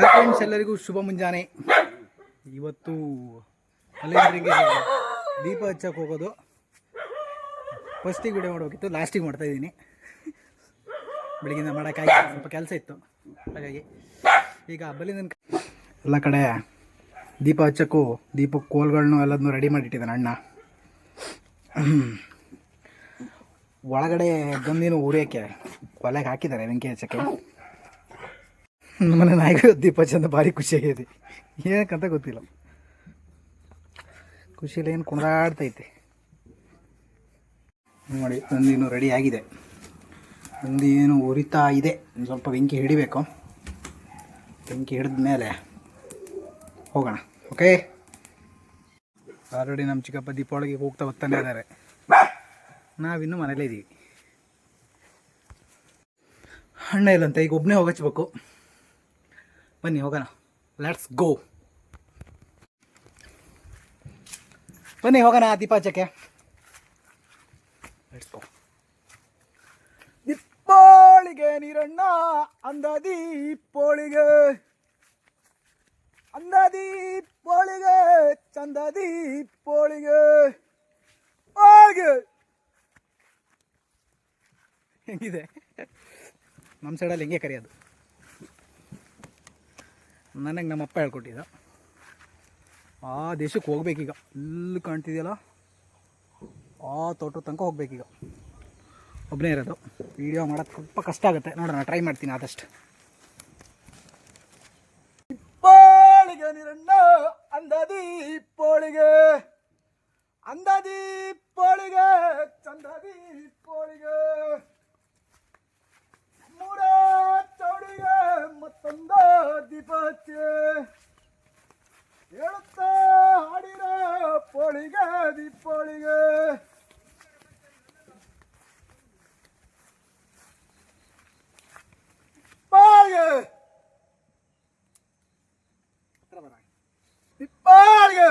Hi friends ಎಲ್ಲರಿಗೂ ಶುಭ ಮುಂಜಾನೆ. ಇವತ್ತು ಮಲೇಂದ್ರಿಗೆ ದೀಪ ಹಚ್ಚಕ್ಕೆ ಹೋಗೋದು. ಫಸ್ಟಿಗೆ ವಿಡಿಯೋ ಮಾಡಬೇಕಿತ್ತು ಲಾಸ್ಟಿಗೆ ಮಾಡ್ತಾ ಇದ್ದೀನಿ. ಬೆಳಗಿಂದ ಮಾಡೋಕ್ಕಾಗಿ ಸ್ವಲ್ಪ ಕೆಲಸ ಇತ್ತು. ಹಾಗಾಗಿ ಈಗ ಬಲಿಂದ ಎಲ್ಲ ಕಡೆ ದೀಪ ಹಚ್ಚಕ್ಕೂ ದೀಪ ಕೋಲ್ಗಳನ್ನೂ ಎಲ್ಲದನ್ನೂ ರೆಡಿ ಮಾಡಿಟ್ಟಿದ್ದಾನೆ ಅಣ್ಣ. ಒಳಗಡೆ ಗಂದಿನ ಉರಿಯೋಕ್ಕೆ ಕೊಲೆಗೆ ಹಾಕಿದ್ದಾರೆ ಬೆಂಕಿ ಹಚ್ಚಕ್ಕೆ ನಮ್ಮನೆ ನಾಯಿಗೆ ದೀಪ ಚಂದ ಭಾರಿ ಖುಷಿಯಾಗಿದೆ ಏನಕ್ಕಂತ ಗೊತ್ತಿಲ್ಲ. ಖುಷಿಯಲ್ಲಿ ಏನು ಕುಣಾಡ್ತೈತೆ ನೋಡಿ ನಂದಿನು ರೆಡಿ ಆಗಿದೆ. ನಂದಿನು ಉರಿತಾ ಇದೆ. ಸ್ವಲ್ಪ ಬೆಂಕಿ ಹಿಡಿಬೇಕು. ಬೆಂಕಿ ಹಿಡಿದ ಮೇಲೆ ಹೋಗೋಣ. ಓಕೆ ಆಲ್ರೆಡಿ ನಮ್ಮ ಚಿಕ್ಕಪ್ಪ ದೀಪಾವಳಿಗೆ ಹೋಗ್ತಾ ಹೋಗ್ತಾನೆ ಇದ್ದಾರೆ. ನಾವಿನ್ನೂ ಮನೇಲೇ ಇದ್ದೀವಿ ಅಣ್ಣ ಇಲ್ಲಂತ, ಈಗ ಒಬ್ಬನೇ ಹೋಗಚ್ಬೇಕು. ಬನ್ನಿ, ಹೋಗೋಣ. ಲೆಟ್ಸ್ ಗೋ ಬನ್ನಿ, ಹೋಗೋಣ ದೀಪ ಹಚ್ಚಕ್ಕೆ ಲೆಟ್ಸ್ ಗೋ ದೀಪೋಳಿಗೆ ನೀರಣ್ಣ, ಅಂದ ದೀಪೋಳಿಗೆ ಅಂದ ದೀಪೋಳಿಗೆ ಚಂದ ದೀಪೋಳಿಗೆ ಹೆಂಗಿದೆ? ನಮ್ಮ ಸೈಡಲ್ಲಿ ಹೆಂಗೆ ಕರೆಯೋದು? ನನಗೆ ನಮ್ಮಪ್ಪ ಹೇಳ್ಕೊಟ್ಟಿದ್ದ. ಆ ದೇಶಕ್ಕೆ ಹೋಗ್ಬೇಕೀಗ. ಇಲ್ಲಿ ಕಾಣ್ತಿದೆಯಲ್ಲ? ಆ ತೋಟದ ತನಕ ಹೋಗ್ಬೇಕೀಗ. ಒಬ್ಬನೇ ಇರೋದು. ವೀಡಿಯೋ ಮಾಡೋಕೆ ಸ್ವಲ್ಪ ಕಷ್ಟ ಆಗುತ್ತೆ. ನೋಡೋಣ ಟ್ರೈ ಮಾಡ್ತೀನಿ ಆದಷ್ಟು. ಅಂದದಿ ನೀರಣ್ಣ ಅಂದ ದೀಪಾವಳಿಗೆ ಅಂದ ದೀಪಾವಳಿಗೆ ಚಂದ ದೀಪಾವಳಿಗೆ ಮೂರ ಚೌಡಿಗೆ ಮತ್ತೊಂದ ದೀಪ ಹಚ್ಚಿ ಹೇಳುತ್ತಾ ಹಾಡಿರ ಪೋಳಿಗೆ ದೀಪಾವಳಿಗೆ ಪಾಳಿಗೆ ಹತ್ರ ಬರ. ದೀಪಾವಳಿಗೆ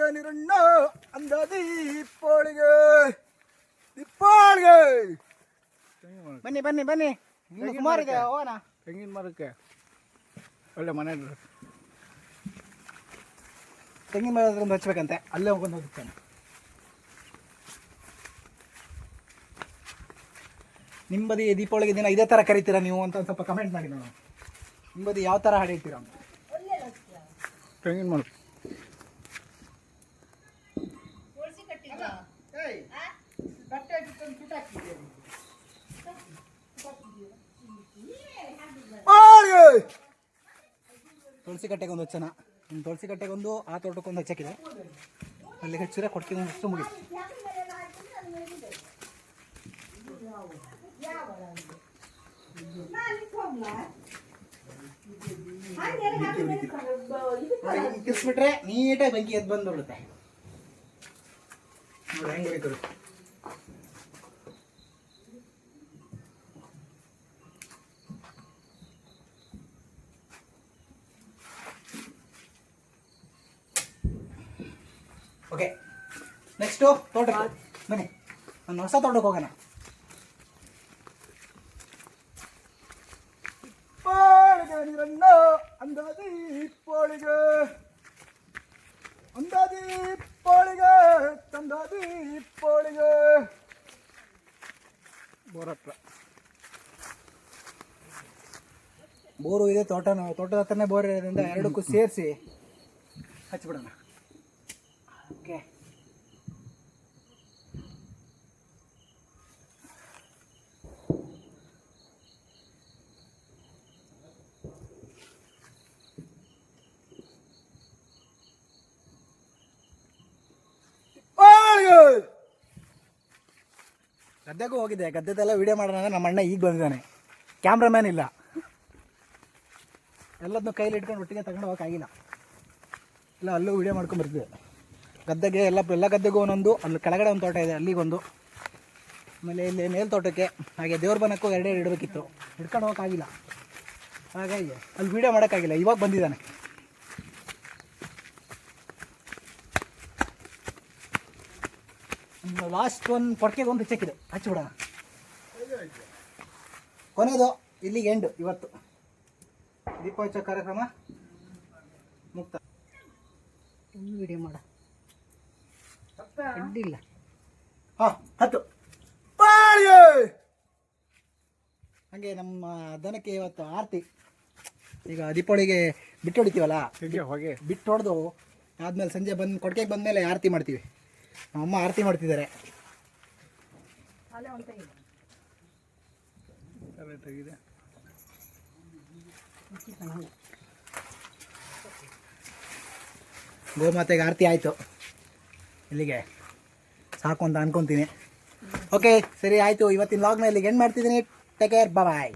ದೀಪಾವಳಿಗೆ ನೀರಣ್ಣ ಅಂದ ದೀಪೋಳಿಗೆ. ದೀಪೋಳಿಗೆ. ಬನ್ನಿ ಬನ್ನಿ ಬನ್ನಿ. ಮರಕ್ಕೆ. ಹೋಗೋಣ. ತೆಂಗಿನ ಮರಕ್ಕೆ. ಒಳ್ಳೆ ಮನೆ ತೆಂಗಿನ ಮರ ಒಂದು ಹಚ್ಬೇಕಂತೆ. ಅಲ್ಲೇ ಹೋಗ್ಕೊಂಡು ಹೋಗ್ತಾನೆ. ನಿಂಬದಿ ಬದಿ ದೀಪಾವಳಿಗೆ ದಿನ ಇದೇ ಥರ ಕರಿತೀರಾ ನೀವು ಅಂತ ಸ್ವಲ್ಪ ಕಮೆಂಟ್ ಮಾಡಿ ನಾನು ನಿಂಬದಿ ಬದಿ ಯಾವ ಥರ ಹಾಡಿರ್ತೀರಾ ಅಂತ. ತೆಂಗಿನ ಮರ ತುಳಸಿ ಕಟ್ಟೆಗೆ ಒಂದು ಹಚ್ಚನ ನಿಮ್ಮ ತುಳಸಿ ಕಟ್ಟೆಗೆ ಒಂದು ಆ ತೋಟಕ್ಕೊಂದು ಹಚ್ಚಕ್ಕಿದೆ ಅಲ್ಲಿ ಹಚ್ಚಿದ್ರೆ ಕೊಡ್ತೀನಿ ಅಷ್ಟು ನೋಡಿ ಕಿಸ್ಬಿಟ್ರೆ ನೀಟಾಗಿ ಬೆಂಕಿ ಎದ್ದು ಬಂದು ಬಿಡುತ್ತೆ ನೋಡಿ ಓಕೆ ನೆಕ್ಸ್ಟು ತೋಟಕ್ಕೆ. ಬನ್ನಿ. ನಾನು ಹೊಸ ತೋಟಕ್ಕೆ ಹೋಗೋಣ. ಅಂದಾದಿ ಪಾಳಿಗೆ ಅಂದಾದಿ ಪಾಳಿಗೆ ತಂದಾದಿ ಪಾಳಿಗೆ ಬೋರ್ ಬೋರು ಇದೆ ತೋಟನ ತೋಟದ ಹತ್ರನೇ ಬೋರ್ ಇರೋದ್ರಿಂದ ಎರಡಕ್ಕೂ ಸೇರಿಸಿ ಹಚ್ಬಿಡೋಣ. ಓಕೆ ಗದ್ದೆಗೂ ಹೋಗಿದ್ದೆ. ಗದ್ದೆದೆಲ್ಲ ವಿಡಿಯೋ ಮಾಡೋಣ ಅಂದ್ರೆ ನಮ್ಮ ಅಣ್ಣ ಈಗ ಬಂದಿದ್ದಾನೆ. ಕ್ಯಾಮ್ರಾಮ್ಯಾನ್ ಇಲ್ಲ. ಎಲ್ಲದನ್ನೂ ಕೈಲಿ ಇಟ್ಕೊಂಡು ಒಟ್ಟಿಗೆ ತಗೊಂಡು ಹೋಗೋಕ್ಕಾಗಿಲ್ಲ. ಇಲ್ಲ ಅಲ್ಲೂ ವಿಡಿಯೋ ಮಾಡ್ಕೊಂಡು ಬರ್ತಿದ್ದೆ. ಗದ್ದೆಗೆ ಎಲ್ಲ ಎಲ್ಲ ಗದ್ದೆಗೂ ಒಂದೊಂದು, ಅಲ್ಲಿ ಕೆಳಗಡೆ ಒಂದು ತೋಟ ಇದೆ, ಅಲ್ಲಿಗೊಂದು. ಆಮೇಲೆ ಇಲ್ಲಿ ಮೇಲ್ತೋಟಕ್ಕೆ, ಹಾಗೆ ದೇವ್ರ ಬನಕ್ಕೂ ಎರಡೆರಡು ಇಡಬೇಕಿತ್ತು. ಹಿಡ್ಕೊಂಡು ಹೋಗೋಕ್ಕಾಗಿಲ್ಲ ಹಾಗಾಗಿ ಅಲ್ಲಿ ವೀಡಿಯೋ ಮಾಡೋಕ್ಕಾಗಿಲ್ಲ, ಇವಾಗ ಬಂದಿದ್ದಾನೆ. ಲಾಸ್ಟ್ ಒಂದು ಪೊಟ್ಟಿಗೆ ಒಂದು ಹಚ್ಚಕ್ಕಿದೆ ಹಚ್ಚಿಬಿಡೋಣ ಕೊನೆಯದು ಇಲ್ಲಿಗೆ ಎಂಡು ಇವತ್ತು. ದೀಪೋತ್ಸವ ಹಚ್ಚೋ ಕಾರ್ಯಕ್ರಮ ಮುಕ್ತ ವಿಡಿಯೋ ಮಾಡ ಅಡ್ಡಿಲ್ಲ ಹಾಂ ಹತ್ತು. ಹಾಗೆ ನಮ್ಮ ದನಕ್ಕೆ ಇವತ್ತು ಆರತಿ. ಈಗ ದೀಪಾವಳಿಗೆ ಬಿಟ್ಟು ಹೊಡಿತೀವಲ್ಲ? ಹೀಗೆ ಹೊಗೆ. ಬಿಟ್ಟು ಹೊಡೆದು ಆದಮೇಲೆ ಸಂಜೆ ಬಂದು ಕೊಡ್ಕೆಗೆ ಬಂದಮೇಲೆ ಆರತಿ ಮಾಡ್ತೀವಿ. ನಮ್ಮಮ್ಮ ಆರತಿ ಮಾಡ್ತಿದ್ದಾರೆ. ಗೋಮಾತೆಗೆ ಆರತಿ ಆಯಿತು. ಇಲ್ಲಿಗೆ. ಸಾಕು ಅಂತ ಅನ್ಕೊಂತೀನಿ. ಓಕೆ ಸರಿ, ಆಯಿತು. ಇವತ್ತಿನ ಲಾಗ್ನ ಇಲ್ಲಿಗೆ ಎಂಡ್ ಮಾಡ್ತಿದ್ದೀನಿ. Take care bye